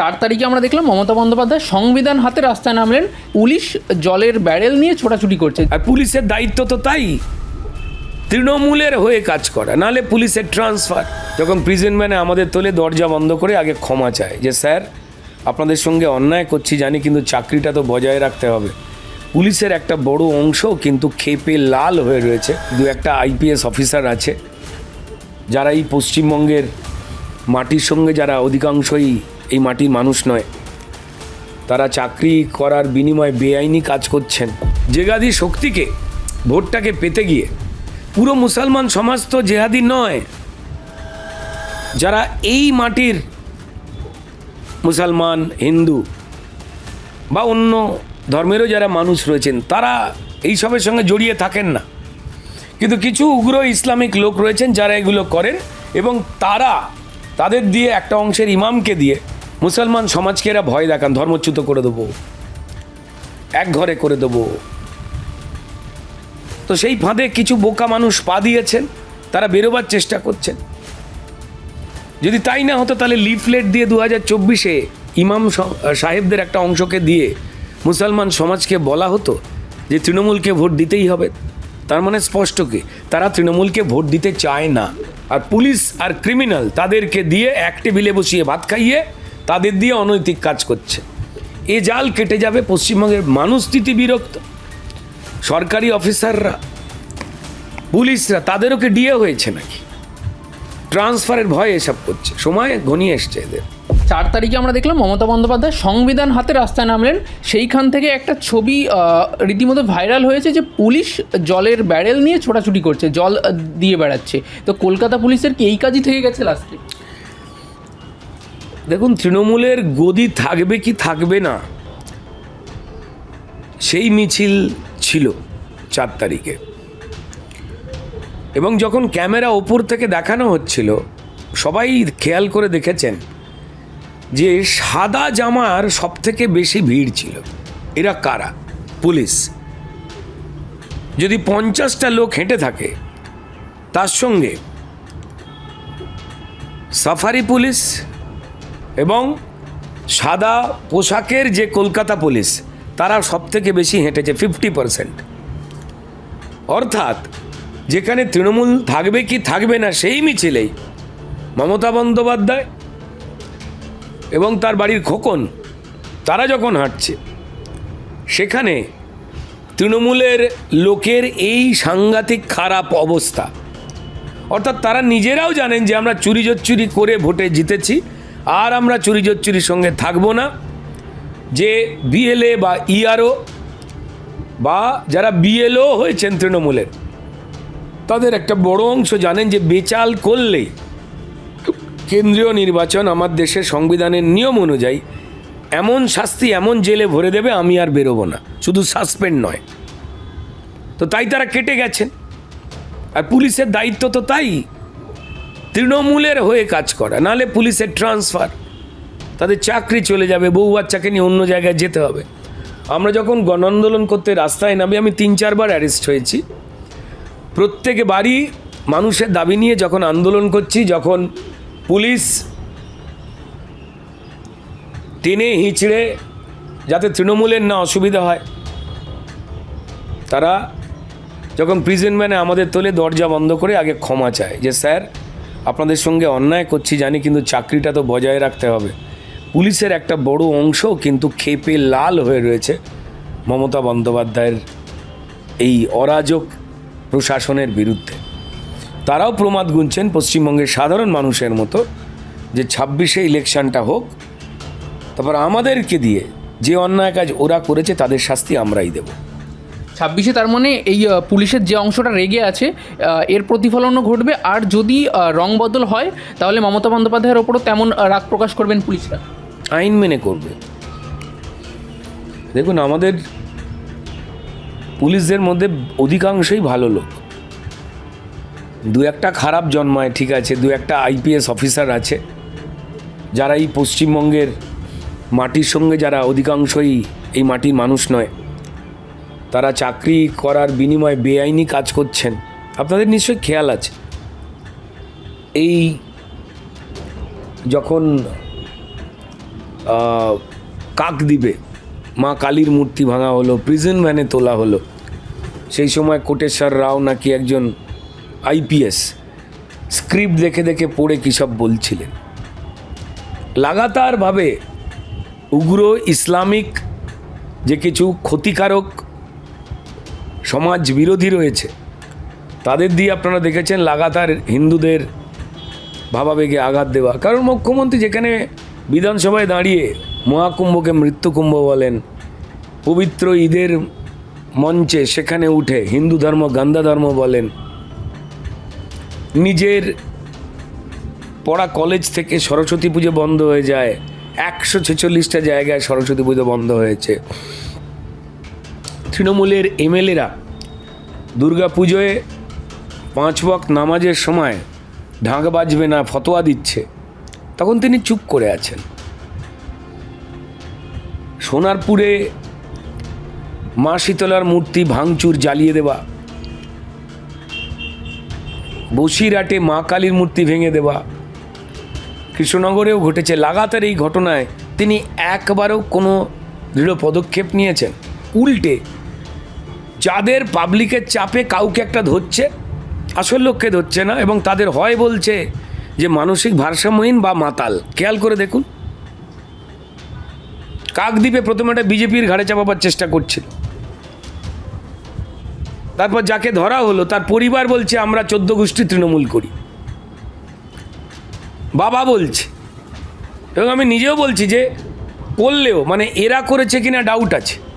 চার তারিখে আমরা দেখলাম মমতা বন্দ্যোপাধ্যায় সংবিধান হাতে রাস্তায় নামলেন, পুলিশ জলের ব্যারেল নিয়ে ছোটাছুটি করছে। আর পুলিশের দায়িত্ব তো তাই। তৃণমূলের হয়ে কাজ করা, নালে পুলিশের ট্রান্সফার যখন প্রিজেন্ট ম্যানে আমাদের তোলে দরজা বন্ধ করে আগে ক্ষমা চায় যে, স্যার, আপনাদের সঙ্গে অন্যায় করছি, জানি কিন্তু চাকরিটা তো বজায় রাখতে হবে। পুলিশের একটা বড় অংশ কিন্তু খেপে লাল হয়ে রয়েছে। দু একটা আইপিএস অফিসার আছে, যারা এই পশ্চিমবঙ্গের মাটির সঙ্গে যারা অধিকাংশই এই মাটির মানুষ নয়। তারা চাকরি করার বিনিময়ে বেআইনি কাজ করছেন। জেগাদি শক্তিকে, ভোটটাকে পেতে গিয়ে পুরো মুসলমান সমাজ তো জেহাদি নয়। যারা এই মাটির মুসলমান, হিন্দু বা অন্য ধর্মেরও যারা মানুষ রয়েছেন, তারা এইসবের সঙ্গে জড়িয়ে থাকেন না। কিন্তু কিছু উগ্র ইসলামিক লোক রয়েছেন যারা এগুলো করেন এবং তারা তাদের দিয়ে একটা অংশের ইমামকে দিয়ে মুসলমান সমাজকে এরা ভয় দেখান, ধর্মচ্যুত করে দেবো। এক ঘরে করে দেবো। তো সেই ফাঁদে কিছু বোকা মানুষ পা দিয়েছেন, তারা বেরোবার চেষ্টা করছেন। যদি তাই না হতো, তাহলে লিফলেট দিয়ে দু হাজার চব্বিশে ইমাম সাহেবদের একটা অংশকে দিয়ে মুসলমান সমাজকে বলা হতো যে তৃণমূলকে ভোট দিতেই হবে। তার মানে স্পষ্ট কি? তারা তৃণমূলকে ভোট দিতে চায় না। আর পুলিশ আর ক্রিমিনাল তাদেরকে দিয়ে এক টেবিলে বসিয়ে ভাত খাইয়ে তাদের দিয়ে অনৈতিক কাজ করছে। এ জাল কেটে যাবে পশ্চিমবঙ্গের মানুষ বিরক্ত। সরকারি অফিসাররা, পুলিশরা, তাদেরও কি ডিএ হয়েছে নাকি? ট্রান্সফারের ভয় এসব করছে। সময় ঘনিয়ে এসছে এদের। চার তারিখে আমরা দেখলাম মমতা বন্দ্যোপাধ্যায় সংবিধান হাতে রাস্তায় নামলেন। সেইখান থেকে একটা ছবি রীতিমতো ভাইরাল হয়েছে যে পুলিশ জলের ব্যারেল নিয়ে ছোটাছুটি করছে, জল দিয়ে বেড়াচ্ছে। তো কলকাতা পুলিশের কি এই কাজই থেকে গেছে লাস্টে দেখুন, তৃণমূলের গদি থাকবে কি থাকবে না, সেই মিছিল ছিল চার তারিখে। এবং যখন ক্যামেরা ওপর থেকে দেখানো হচ্ছিল, সবাই খেয়াল করে দেখেছেন যে সাদা জামার সব থেকে বেশি ভিড় ছিল। এরা কারা? পুলিশ। যদি পঞ্চাশটা লোক হেঁটে থাকে, তার সঙ্গে সাফারি পুলিশ এবং সাদা পোশাকের যে কলকাতা পুলিশ, তারা সব থেকে বেশি হেঁটেছে ফিফটি পারসেন্ট। অর্থাৎ, যেখানে তৃণমূল থাকবে কি থাকবে না সেই মিছিলেই মমতা বন্দ্যোপাধ্যায় এবং তার বাড়ির খোকন, তারা যখন হাঁটছে, সেখানে তৃণমূলের লোকের এই সাংঘাতিক খারাপ অবস্থা। অর্থাৎ তারা নিজেরাও জানেন যে আমরা চুরি চুরি করে ভোটে জিতেছি আর আমরা চুরি চুরির সঙ্গে থাকব না। যে বিএলএ বা ইআরও বা যারা বিএলও হয়েছেন তৃণমূলের, তাদের একটা বড় অংশ জানেন যে বেচাল করলেই কেন্দ্রীয় নির্বাচন আমার দেশের সংবিধানের নিয়ম অনুযায়ী এমন শাস্তি এমন জেলে ভরে দেবে, আমি আর বেরোবো না। শুধু সাসপেন্ড নয়। তো তাই তারা কেটে গেছেন। আর পুলিশের দায়িত্ব তো তাই। তৃণমূলের হয়ে কাজ করা, নালে পুলিশের ট্রান্সফার তাদের চাকরি চলে যাবে, বউ বাচ্চাকে নিয়ে অন্য জায়গায় যেতে হবে। আমরা যখন গণ আন্দোলন করতে রাস্তায় নামি, আমি তিন চারবার অ্যারেস্ট হয়েছি। প্রত্যেকে বাড়ি মানুষের দাবি নিয়ে যখন আন্দোলন করছি, যখন পুলিশ টেনে হিঁচড়ে যাতে তৃণমূলের না অসুবিধা হয়, তারা যখন প্রিজেন্ট ম্যানে আমাদের তোলে দরজা বন্ধ করে আগে ক্ষমা চায় যে, স্যার আপনাদের সঙ্গে অন্যায় করছি জানি, কিন্তু চাকরিটা তো বজায় রাখতে হবে। পুলিশের একটা বড় অংশ কিন্তু খেপে লাল হয়ে রয়েছে মমতা বন্দ্যোপাধ্যায়ের এই অরাজক প্রশাসনের বিরুদ্ধে। তারাও প্রমাদ গুনছেন পশ্চিমবঙ্গের সাধারণ মানুষের মতো যে ছাব্বিশে ইলেকশনটা হোক, তারপর আমাদেরকে দিয়ে যে অন্যায় কাজ ওরা করেছে তাদের শাস্তি আমরাই দেবো। ছাব্বিশে তার মানে এই পুলিশের যে অংশটা রেগে আছে এর প্রতিফলনও ঘটবে। আর যদি রং বদল হয়, তাহলে মমতা বন্দ্যোপাধ্যায়ের ওপরও তেমন রাগ প্রকাশ করবেন পুলিশরা। আইন মেনে করবে। দেখুন, আমাদের পুলিশদের মধ্যে অধিকাংশই ভালো লোক। দু একটা খারাপ জন্মায়, ঠিক আছে, দু একটা আইপিএস অফিসার আছে, যারা এই পশ্চিমবঙ্গের মাটির সঙ্গে যারা অধিকাংশই এই মাটির মানুষ নয়। তারা চাকরি করার বিনিময়ে বেআইনি কাজ করছেন। আপনাদের নিশ্চয়ই খেয়াল আছে। এই যখন কাকদ্বীপে মা কালীর মূর্তি ভাঙা হলো প্রিজন ভ্যানে তোলা হলো, সেই সময় কোটেশ্বর রাও নাকি একজন আইপিএস স্ক্রিপ্ট দেখে দেখে পড়ে কী সব বলছিলেন। লাগাতারভাবে উগ্র ইসলামিক যে কিছু ক্ষতিকারক সমাজ বিরোধী রয়েছে। তাদের দিয়ে আপনারা দেখেছেন লাগাতার হিন্দুদের ভাবাবেগে আঘাত দেওয়া। কারণ মুখ্যমন্ত্রী যেখানে বিধানসভায় দাঁড়িয়ে মহাকুম্ভকে মৃত্যুকুম্ভ বলেন, পবিত্র ঈদের মঞ্চে সেখানে উঠে হিন্দু ধর্ম, গান্ধা ধর্ম বলেন, নিজের পড়া কলেজ থেকে সরস্বতী পুজো বন্ধ হয়ে যায়। একশো ছেচল্লিশটা জায়গায় সরস্বতী পুজো বন্ধ হয়েছে। তৃণমূলের এমএলএরা দুর্গা পুজোয় পাঁচ ওয়াক্ত নামাজের সময় ঢাক বাজবে না, ফতোয়া দিচ্ছে। তখন তিনি চুপ করে আছেন। সোনারপুরে মা শীতলার মূর্তি ভাঙচুর জ্বালিয়ে দেওয়া। বসিরহাটে মা কালীর মূর্তি ভেঙে দেওয়া। কৃষ্ণনগরেও ঘটেছে লাগাতার এই ঘটনায় তিনি একবারও কোনো দৃঢ় পদক্ষেপ নিয়েছেন। উল্টে যাদের পাবলিকের চাপে কাউকে একটা ধরছে, আসল লোককে ধরছে না এবং তাদের হয় বলছে যে মানসিক ভারসাম্যহীন বা মাতাল। খেয়াল করে দেখুন। কাকদ্বীপে প্রথমে একটা বিজেপির ঘাড়ে চাপাবার চেষ্টা করছিল। তারপর যাকে ধরা হলো, তার পরিবার বলছে, আমরা চোদ্দ গোষ্ঠী তৃণমূল করি। বাবা বলছে, এবং আমি নিজেও বলছি যে, করলেও মানে এরা করেছে কিনা ডাউট আছে।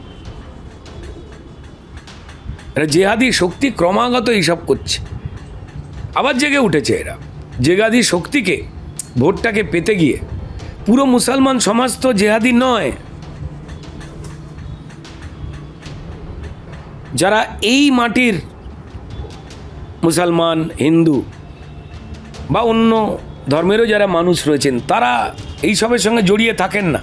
এরা জেহাদি শক্তি ক্রমাগত এইসব করছে। আবার জেগে উঠেছে এরা। জেহাদি শক্তিকে, ভোটটাকে পেতে গিয়ে। পুরো মুসলমান সমাজ তো জেহাদি নয়। যারা এই মাটির মুসলমান, হিন্দু বা অন্য ধর্মেরও যারা মানুষ রয়েছেন, তারা এইসবের সঙ্গে জড়িয়ে থাকেন না।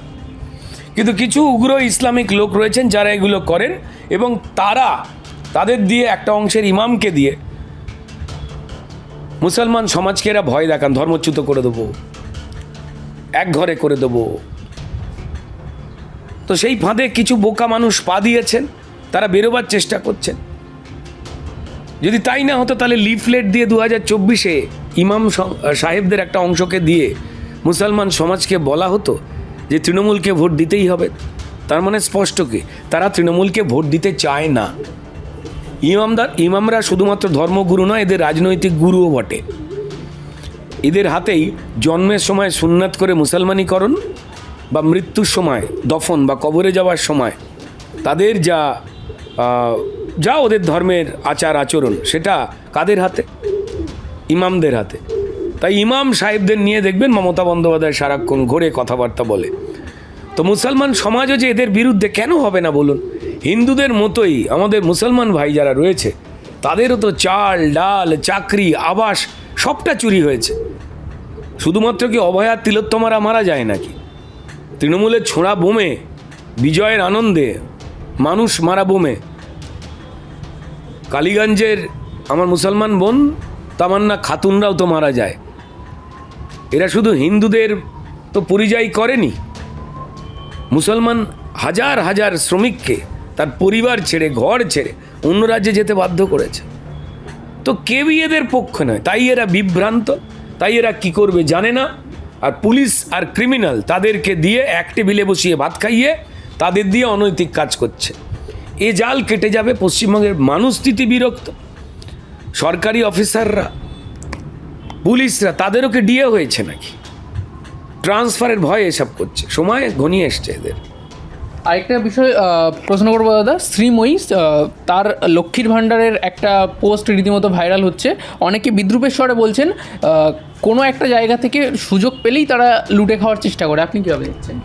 কিন্তু কিছু উগ্র ইসলামিক লোক রয়েছেন যারা এগুলো করেন এবং তারা তাদের দিয়ে একটা অংশের ইমামকে দিয়ে মুসলমান সমাজকে এরা ভয় দেখান, ধর্মচ্যুত করে দেবো। এক ঘরে করে দেবো। তো সেই ফাঁদে কিছু বোকা মানুষ পা দিয়েছেন, তারা বেরোবার চেষ্টা করছেন। যদি তাই না হতো, তাহলে লিফলেট দিয়ে দু হাজার চব্বিশে ইমাম সাহেবদের একটা অংশকে দিয়ে মুসলমান সমাজকে বলা হতো যে তৃণমূলকে ভোট দিতেই হবে। তার মানে স্পষ্ট কি? তারা তৃণমূলকে ভোট দিতে চায় না। ইমামদার, ইমামরা শুধুমাত্র ধর্মগুরু নয়, এদের রাজনৈতিক গুরুও বটে। এদের হাতেই জন্মের সময় সুন্নাত করে মুসলমানীকরণ বা মৃত্যুর সময় দফন বা কবরে যাওয়ার সময় তাদের যা যা ওদের ধর্মের আচার আচরণ, সেটা কাদের হাতে? ইমামদের হাতে। তাই ইমাম সাহেবদের নিয়ে দেখবেন মমতা বন্দ্যোপাধ্যায় সারাক্ষণ ঘোরে কথাবার্তা বলে। তো মুসলমান সমাজও যে এদের বিরুদ্ধে কেন হবে না বলুন? হিন্দুদের মতোই আমাদের মুসলমান ভাই যারা রয়েছে, তাদেরও তো চাল, ডাল, চাকরি, আবাস সবটা চুরি হয়েছে। শুধুমাত্র কি অভয়া তিলোত্তমারা মারা যায় নাকি? তৃণমূলের ছোঁড়া বোমে, বিজয়ের আনন্দে মানুষ মারা বোমে। কালীগঞ্জের আমার মুসলমান বোন, তামান্না খাতুনরাও তো মারা যায়। এরা শুধু হিন্দুদের তো পরিযায়ী করেনি। মুসলমান হাজার হাজার শ্রমিককে তার পরিবার ছেড়ে, ঘর ছেড়ে, অন্য রাজ্যে যেতে বাধ্য করেছে। তো কেউই এদের পক্ষে নয়, তাই এরা বিভ্রান্ত, তাই এরা কি করবে জানে না। আর পুলিশ আর ক্রিমিনাল তাদেরকে দিয়ে এক টেবিলে বসিয়ে ভাত খাইয়ে তাদের দিয়ে অনৈতিক কাজ করছে। এ জাল কেটে যাবে, পশ্চিমবঙ্গের মানুষ বিরক্ত। সরকারি অফিসাররা, পুলিশরা তাদেরও ডিএ হয়েছে নাকি? ট্রান্সফারের ভয়ে এসব করছে, সময় ঘনিয়ে এসছে এদের। আরেকটা বিষয় প্রশ্ন করব দাদা। শ্রীময়ী তার লক্ষ্মীর ভাণ্ডারের একটা পোস্ট রীতিমতো ভাইরাল হচ্ছে। অনেকে বিদ্রুপের স্বরে বলছেন কোনো একটা জায়গা থেকে সুযোগ পেলেই তারা লুটে খাওয়ার চেষ্টা করে। আপনি কীভাবে দেখছেন?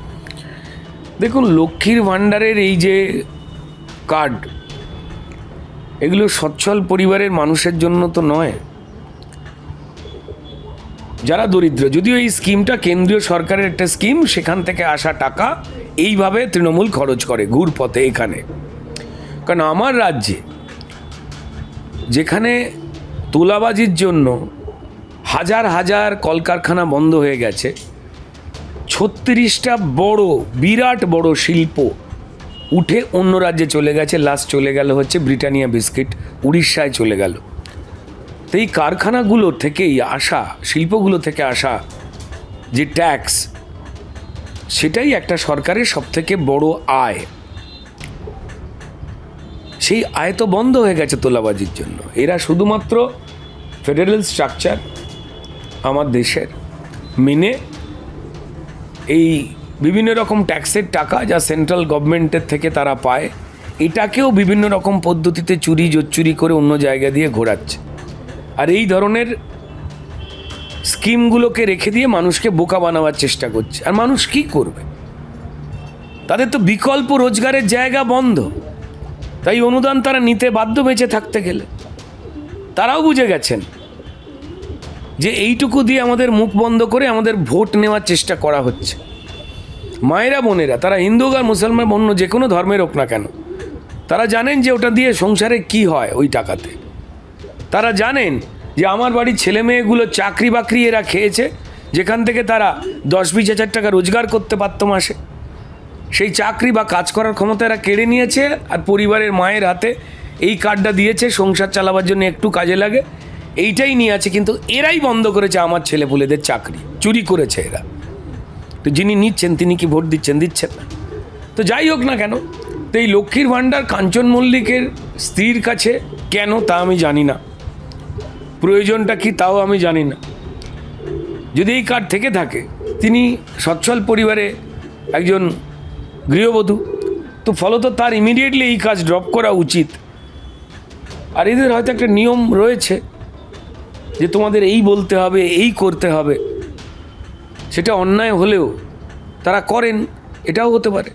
দেখুন, লক্ষ্মীর ভাণ্ডারের এই যে কার্ড, এগুলো সচ্ছল পরিবারের মানুষের জন্য তো নয়। যারা দরিদ্র, যদিও এই স্কিমটা কেন্দ্রীয় সরকারের একটা স্কিম, সেখান থেকে আসা টাকা এইভাবে তৃণমূল খরচ করে ঘুরপথে এখানে। কারণ আমার রাজ্যে যেখানে তুলাবাজির জন্য হাজার হাজার কলকারখানা বন্ধ হয়ে গেছে, ছত্রিশটা বড়, বিরাট বড় শিল্প উঠে অন্য রাজ্যে চলে গেছে। লাস্ট চলে গেল হচ্ছে ব্রিটানিয়া বিস্কিট, উড়িষ্যায় চলে গেল। এই কারখানাগুলো থেকেই আসা, শিল্পগুলো থেকে আসা যে ট্যাক্স, সেটাই একটা সরকারের সবথেকে বড় আয়। সেই আয় তো বন্ধ হয়ে গেছে তোলাবাজির জন্য। এরা শুধুমাত্র ফেডারেল স্ট্রাকচার, আমার দেশের, মেনে এই বিভিন্ন রকম ট্যাক্সের টাকা যা সেন্ট্রাল গভর্নমেন্টের থেকে তারা পায়, এটাকেও বিভিন্ন রকম পদ্ধতিতে চুরি জোচ্চুরি করে অন্য জায়গা দিয়ে ঘোরাচ্ছে। আর এই ধরনের স্কিমগুলোকে রেখে দিয়ে মানুষকে বোকা বানাবার চেষ্টা করছে। আর মানুষ কি করবে? তাদের তো বিকল্প রোজগারের জায়গা বন্ধ। তাই অনুদান তারা নিতে বাধ্য বেঁচে থাকতে গেলে। তারাও বুঝে গেছেন যে এইটুকু দিয়ে আমাদের মুখ বন্ধ করে আমাদের ভোট নেওয়ার চেষ্টা করা হচ্ছে। মায়েরা, বোনেরা, তারা হিন্দু আর মুসলমান, অন্য যে কোনো ধর্মের হোক না কেন, তারা জানেন যে ওটা দিয়ে সংসারে কি হয় ওই টাকাতে। তারা জানেন যে আমার বাড়ির ছেলে মেয়েগুলো চাকরি বাকরি এরা খেয়েছে, যেখান থেকে তারা দশ বিশ হাজার টাকা রোজগার করতে পারত মাসে। সেই চাকরি বা কাজ করার ক্ষমতা এরা কেড়ে নিয়েছে আর পরিবারের মায়ের হাতে এই কার্ডটা দিয়েছে, সংসার চালাবার জন্য একটু কাজে লাগে। এইটাই নিয়ে আছে, কিন্তু এরাই বন্ধ করেছে আমার ছেলেপুলেদের চাকরি। চুরি করেছে এরা। তো যিনি নিচ্ছেন, তিনি কি ভোট দিচ্ছেন দিচ্ছেন না। তো যাই হোক না কেন, তো এই লক্ষ্মীর ভাণ্ডার কাঞ্চন মল্লিকের স্ত্রীর কাছে কেন তা আমি জানি না। প্রয়োজনটা কি তাও আমি জানি না। যদি এই কার্ড থেকে থাকে, তিনি সচ্ছল পরিবারে একজন গৃহবধূ, তো ফলত তার ইমিডিয়েটলি এই কাজ ড্রপ করা উচিত। আর এদের হয়তো একটা নিয়ম রয়েছে যে তোমাদের এই বলতে হবে, এই করতে হবে। সেটা অন্যায় হলেও তারা করেন, এটাও হতে পারে।